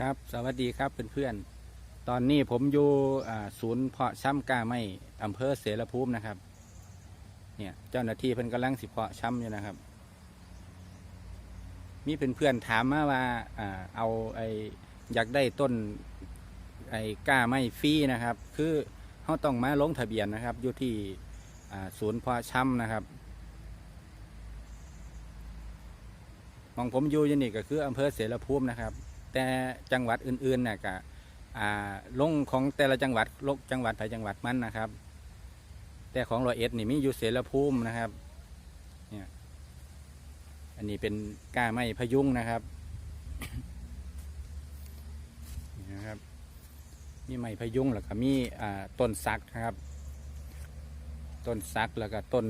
ครับ สวัสดีครับเพื่อนๆ ตอนนี้ผมอยู่ศูนย์เพาะช้ำกาไม้อำเภอเสรภูมินะครับ เนี่ยเจ้าหน้าที่เพิ่นกำลังสิเพาะช้ำอยู่นะครับ มีเพื่อนๆถามมาว่าเอาไออยากได้ต้นไอ้ก้าไม้ฟรีนะครับ คือเขาต้องมาลงทะเบียนนะครับ อยู่ที่ศูนย์เพาะช้ำนะครับมองผมอยู่ยี่นี่ก็คืออำเภอเสรภูมินะครับ แต่จังหวัดอื่นๆน่ะก็ลงของแต่ละจังหวัดลกจังหวัดไปจังหวัดมันนะครับ แต่ของรอยเอ็ดนี่มีอยู่เสรภูมินะครับเนี่ยอันนี้เป็นก้าไม้พยุงนะครับนี่นะครับมีไม้พยุงแล้วก็มีต้นสักนะครับ ต้นสักแล้วก็ต้น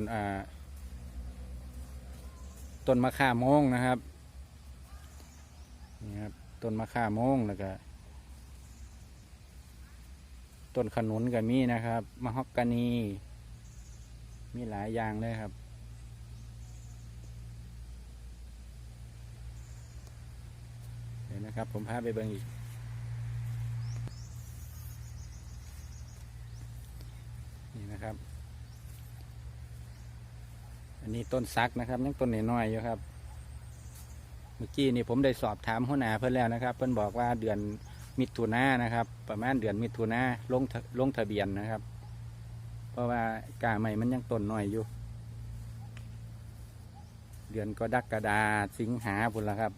ต้นมะข่าโมงนะครับนี่ครับ ต้นมะข่าโมงแล้วก็ต้นขนุนก็มีนะครับ มะฮอกกานี มีหลายอย่างเลยครับ เดี๋ยวนะครับ ผมพาไปเบิ่งอีก นี่นะครับ อันนี้ต้นซักนะครับ ยังต้นน้อยๆอยู่ครับ เมื่อกี้นี่ผมได้สอบถามหัวหน้าเพื่อนแล้วนะครับ เพื่อนบอกว่าเดือนมิถุนายนนะครับ ประมาณเดือนมิถุนาลงลงทะเบียนนะครับ เพราะว่ากาใหม่มันยังต้นหน้อยอยู่ เดือนก็ดักกระดาสิงหาพุ่นละครับ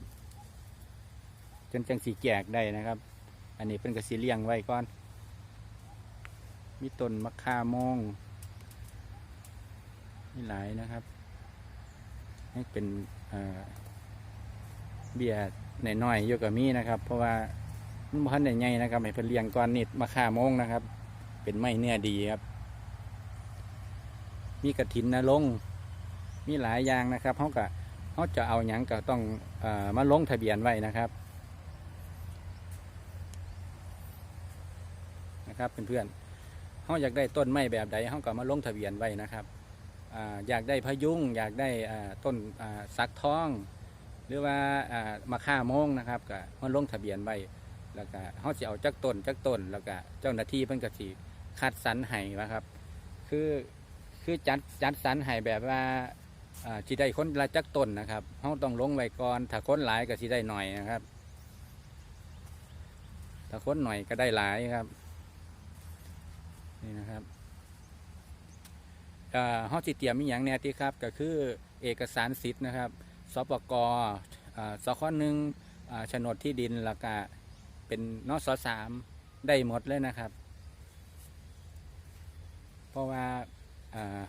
จนจังสีแจกได้นะครับ อันนี้เป็นกระสีเลี้ยงไว้ก่อน มีต้นมะข่าโมงมีหลายนะครับนี่เป็นอ่อ เบียร์น้อยๆยู่กับมีนะครับ เพราะว่ามันบ่ทันใหญ่ๆนะครับให้เพิ่นเลี้ยงก่อนนิดมะข่าโมงนะครับ เป็นไม้เนื้อดีครับ มีกระถินนะลง มีหลายอย่างนะครับเขาก็เขาจะเอาหยังก็ต้องอมาลงทะเบียนไว้นะครับนะครับเพื่อนๆเขาอยากได้ต้นไม้แบบใดเขาก็มาลงทะเบียนไว้นะครับออยากได้พยุงอยากได้ต้นสักทอง หรือว่าอ่ามะข่ามงนะครับก็มาลงทะเบียนไว้แล้วก็เขาจะเอาจักต้นจักต้นแล้วก็เจ้าหน้าที่เพิ่นก็สิคัดสรรให้นะครับ คือคือจัดจัดสรรให้แบบว่าอ่าสิได้คนละจักต้นนะครับเขาต้องลงไว้ก่อนถ้าคนหลายก็สิได้หน่อยนะครับ ถ้าคนหน่อยก็ได้หลายครับนี่นะครับเอ่อห้องสิเตรียมมีอย่างแน่ที่ครับ ก็คือเอกสารสิทธิ์นะครับ สปกสข้อหนึ่งโฉนดที่ดินแล้วก็เป็นนสสามได้หมดเลยนะครับ เพราะว่า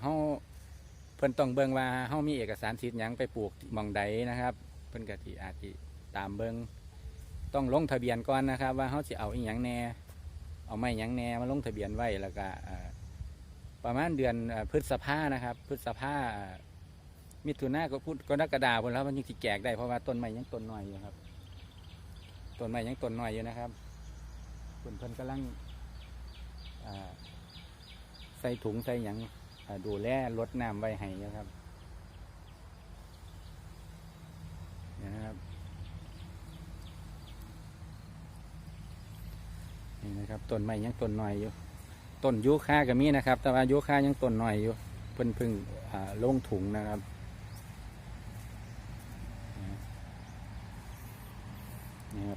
เฮาเพิ่นต้องเบิ่งว่าเฮามีเอกสารสิทธิ์ยังไปปลูกหมองใดนะครับ เพิ่นก็สิอาจิตามเบิ่งต้องลงทะเบียนก่อนนะครับ ว่าเฮาสิเอาอีหยังแหน่ เอาไม้หยังแหนมาลงทะเบียนไว้แล้วก็ประมาณเดือนพฤษภานะครับ พฤษภา มิถุนาก็พูดก็นักกรกฎาคมแล้วมันยังสิแจกได้เพราะว่าต้นไม้ยังต้นน้อยอยู่ครับต้นไม้ยังต้นน้อยอยู่นะครับเพิ่นเพิ่นกำลังใส่ถุงใส่หยังอ่าดูแลลดน้ำไว้ให้ครับนะครับนี่นะครับต้นไม้ยังต้นหน่อยอยู่ต้นยูคาก็มีนะครับ แต่ว่ายูคายังต้นหน่อยอยู่เพิ่นเพึ่งลงถุงนะครับ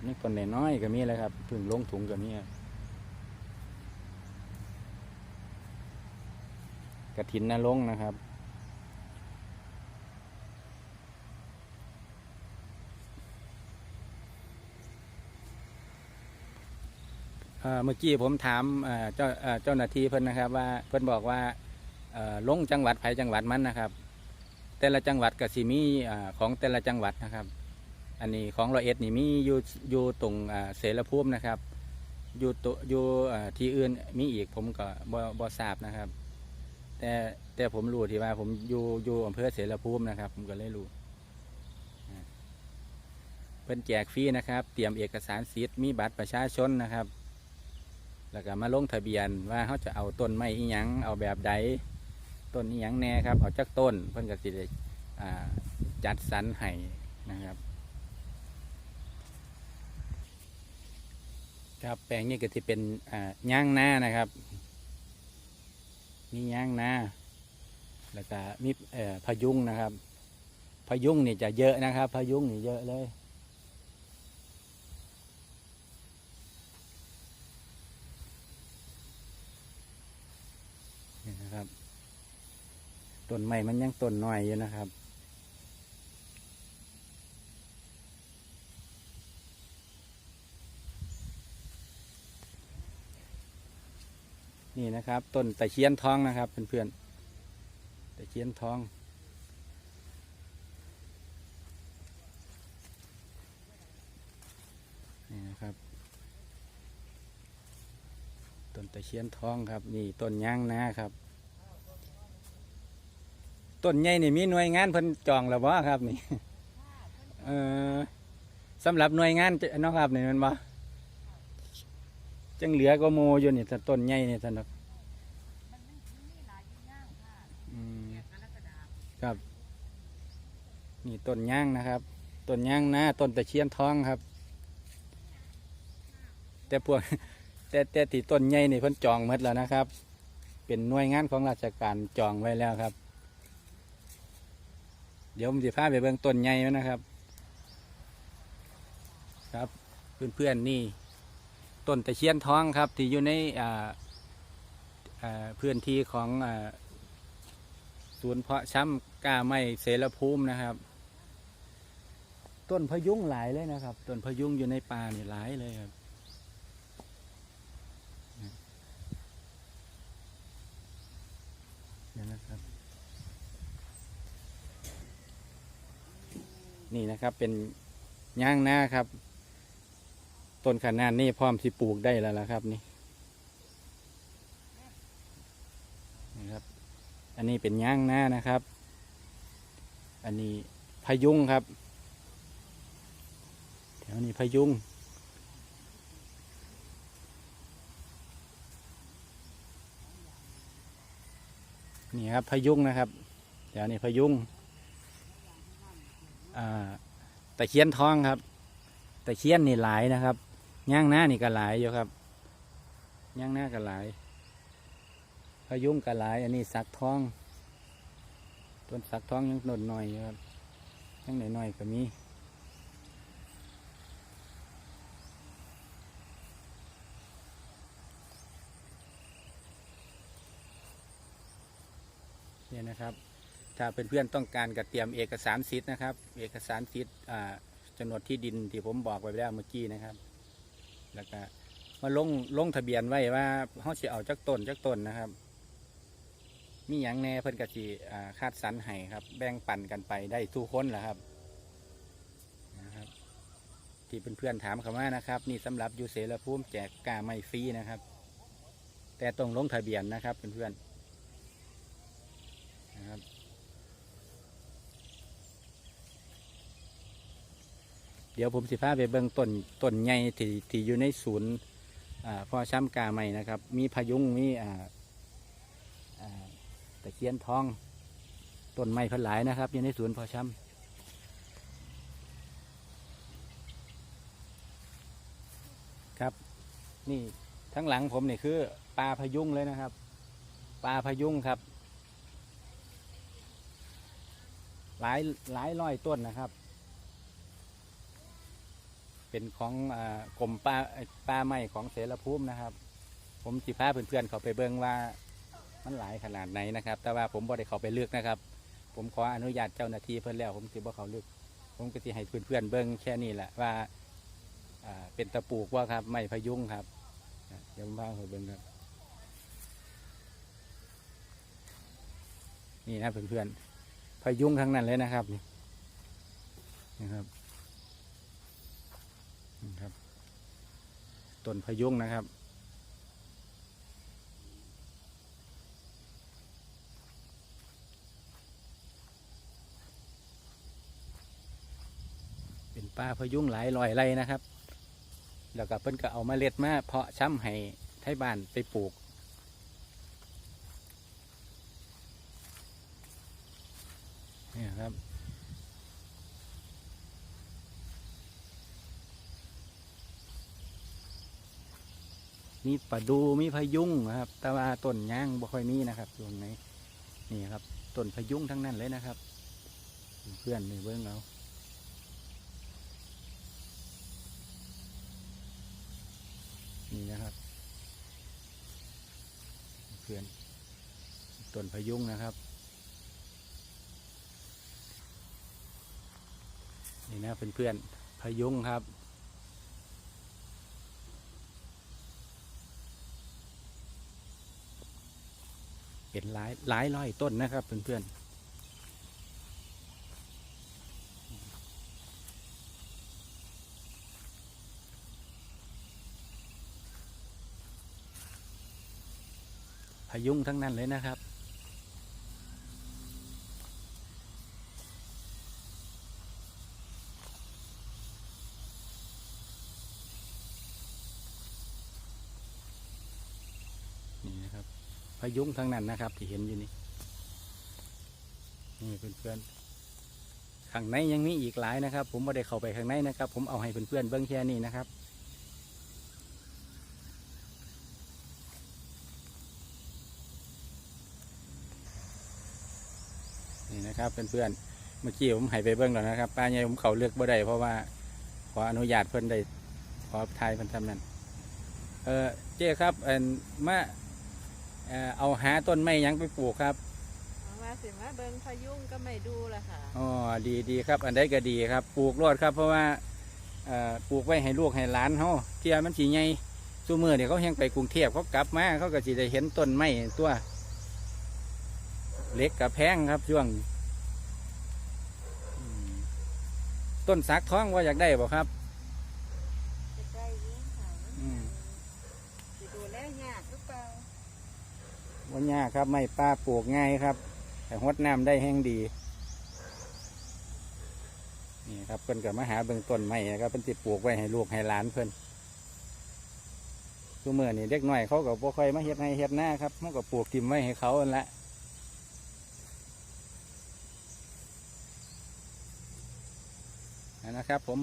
นี่ครับนี่ต้นน้อยๆก็มีเลยครับพึ่งลงถุงก็มีครับกระถินนลงนะครับเมื่อกี้ผมถามเจ้าเจ้าหน้าที่เพิ่นนะครับว่าเพิ่นบอกว่าลงจังหวัดไผจังหวัดมันนะครับ แต่ละจังหวัดก็สิมีของแต่ละจังหวัดนะครับ อันนี้ของร้อยเอ็ดนี่มีอยู่อยู่ตรงเสรภูมินะครับ อยู่ตัวอยู่ที่อื่นมีอีกผมก็บ่บ่ทราบนะครับ แต่แต่ผมรู้ที่ว่าผมอยู่อยู่อำเภอเสรภูมินะครับ ผมก็เลยรู้เพิ่นแจกฟรีนะครับ เตรียมเอกสารสิทธิ์มีบัตรประชาชนนะครับ แล้วก็มาลงทะเบียนว่าเขาจะเอาต้นไม้อีหยังเอาแบบใดต้นอีหยังแน่ครับ เอาจักต้นเพิ่นก็สิได้จัดสรรให้นะครับ ครับแปลงนี้ก็ที่เป็นอ่าย่างนานะครับ มีย่างนาแล้วก็มีพยุงนะครับ พยุงนี่จะเยอะนะครับ พยุงนี่เยอะเลย นี่นะครับต้นไม้มันยังต้นหน้อยอยู่นะครับ นี่นะครับ ต้นตะเคียนทองนะครับเพื่อนๆตะเคียนทอง นี่นะครับ ต้นตะเคียนทองครับ นี่ต้นย่างนาครับ ต้นใหญ่นี่มีหน่วยงานเพิ่นจองแล้วบ่ครับนี่เออสำหรับหน่วยงานเนาะครับนี่มันบ่จังเหลือก็โมอยู่นี่แต่ต้นใหญ่นี่ท่านเนาะอืม ครับ นี่ต้นย่างนะครับต้นย่างนาต้นตะเคียนทองครับ แต่พวกแต่แต่ที่ต้นใหญ่นี่เพิ่นจองหมดแล้วนะครับ เป็นหน่วยงานของราชการจองไว้แล้วครับ เดี๋ยวผมจะพาไปเบิ่งต้นใหญ่นะครับ ครับเพื่อนๆนี่ต้นตะเคียนทองครับ ที่อยู่ในอ่าอ่าพื้นที่ของอศูนย์เพาะช้ำ กล้าไม้เสรภูมินะครับ ต้นพยุงหลายเลยนะครับ ต้นพยุงอยู่ในป่านี่หลายเลยครับเดี๋ยวนะครับ นี่นะครับเป็นย่างหน้าครับ ต้นขนาดนี้พร้อมที่ปลูกได้แล้วละครับนี่นี่ครับ อันนี้เป็นย่างหน้านะครับ อันนี้พะยุงครับแถวนี้พะยุงนี่ครับพะยุงนะครับเดี๋ยวนี้พะยุงตะเคียนทองครับตะเคียนนี่หลายนะครับย่างหน้านี่ก็หลายอยู่ครับย่างหน้าก็หลายพะยุงก็หลาย อันนี้สักทอง ต้นสักท้องยังต้นหน่อยครับยังหน่อยๆก็มีเนี่ยนะครับ ถ้าเพื่อนๆต้องการกรเตรียมเอกสารสิทธิ์นะครับ เอกสารสิทธิ์อ่าโฉนที่ดินที่ผมบอกไปแล้วเมื่อกี้นะครับ แล้วก็มาลงลงทะเบียนไว้ว่าเขาจะเอาจักต้นจักต้นนะครับ มีอย่างแน่เพิ่นกะจีคาดสรรให้ครับ แบ่งปันกันไปได้ทุกคนแหละครับนะครับ ที่เพื่อนๆถามเขามานะครับ นี่สำหรับยูเสรภูมิแจกกาไม่ฟรีนะครับ แต่ต้องลงทะเบียนนะครับเพื่อนๆนะครับเดี๋ยวผมสิพาไปเบิ่งต้นต้นใหญ่ที่ที่อยู่ในศูนย์พ่อช้ำกาใหม่นะครับ มีพายุงมีอ่า ตะเคียนทอง ต้นไม้พันหลายนะครับอยู่ในศูนพอช้ำครับนี่ทั้งหลังผมนี่คือปลาพยุงเลยนะครับ ปลาพยุงครับ หลายหลายร้อยต้นนะครับ เป็นของอกรมป่าป่าไม้ของเสรภูมินะครับ ผมสิพาเพื่อนๆเขาไปเบิ่งว่า มันหลายขนาดไหนนะครับ แต่ว่าผมบ่ได้เขาไปเลือกนะครับ ผมขออนุญาตเจ้าหน้าที่เพิ่นแล้ว ผมสิบ่เขาเลือก ผมก็สิให้เพื่อนๆเบิ่งแค่นี้แหละว่าเป็นตะปูกว่าครับไม้พยุงครับอะเดี๋ยวผมพาเขาเบิ่งครับ นี่นะเพื่อนๆพายุงทั้งนั้นเลยนะครับนี่นะครับนี่ครับต้นพยุงนะครับ ปลาพยุงหลายลอยไรนะครับ แล้วก็เพิ่นก็เอามาเล็ดมาเพาะช้ำให้ไทยบ้านไปปลูก นี่ครับมีปลาดูมีพยุงนะครับ แต่ว่าต้นย่างบ่ค่อยมีนะครับช่วงนี้นี่ครับต้นพยุงทั้งนั้นเลยนะครับ เพื่อนนี่เบิ้งเอา นี่นะครับเพื่อนต้นพยุงนะครับนี่นะเพื่อนๆพะยุงครับเป็นหลายหลายร้อยต้นนะครับเพื่อนๆ พยุงทั้งนั้นเลยนะครับ นี่นะครับ พยุงทั้งนั้นนะครับ ที่เห็นอยู่นี่นี่เพื่อนๆข้างในยังมีอีกหลายนะครับ ผมไม่ได้เข้าไปข้างในนะครับ ผมเอาให้เพื่อนๆเบิ้องแค่นี้นะครับ นี่นะครับเพื่อนๆเมื่อกี้ผมให้ไปเบิ้งแล้วนะครับป้าใหญ่ผมเขาเลือกบ่ได้เพราะว่าขออนุญาตเพื่อนได้ขอทายเพื่อนทำนั้นเออเจ๊ครับเอ็นมาเอ่อเอาหาต้นไม้หยังไปปลูกครับเอามาสิมาเบิ่งพายุงก็ไม่ดูละค่ะอ๋อดีดีครับ อันใดก็ดีครับปลูกรอดครับเพราะว่าเอ่อปลูกไว้ให้ลูกให้หลานเขาเที่ยมันสีใหญ่ซูมือเนี่ยเขาแหงไปกรุงเทพเขากลับมาเขาก็สิได้เห็นต้นไม้ตัว เล็กกับแพงครับช่วง ต้นสักท้องว่าอยากได้บ่ครับจะได้ยินค่ะอืมสิดูแลยากหรือเปล่าว่ายากครับ ไม่ป้าปลูกง่ายครับ แต่หดน้ำได้แห้งดี นี่ครับเพิ่นกับมาหาเบิ่งต้นไม้นะครับเพิ่นติปลูกไว้ให้ลูกให้หลานเพิ่นทุกเมื่อนี่เด็กน้อยเขาก็บ่ค่อยมาเฮ็ดให้เฮ็ดหน้าครับมันก็ปลูกทิมไว้ให้เขาอันละ นะครับ ผม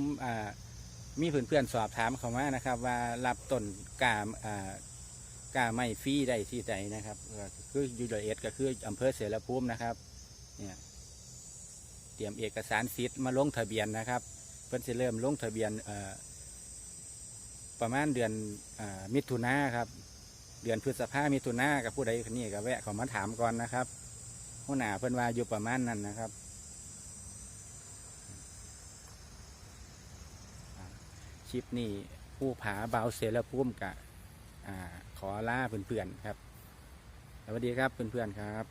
มีเพื่อนๆสอบถามเขามานะครับ ว่ารับต้นกาอ่ากาไม่ฟรีได้ที่ใดนะครับเอ่อคือยูดเอ็ดก็คืออำเภอเสรภูมินะครับเนี่ยเตรียมเอกสารสิทธิ์มาลงทะเบียนนะครับเพิ่นจะเริ่มลงทะเบียนประมาณเดือนอมิถุนาครับ เดือนพฤษภามิถุนากับผู้ใดคนนี้ก็แวะเขามาถามก่อนนะครับหัวหน้าเพิ่นว่าอยู่ประมาณนั้นนะครับอ่า คลิปนี้ผู้ผาเบาเสรภูมิกะขอลาเพื่อนๆครับ สวัสดีครับเพื่อนๆครับ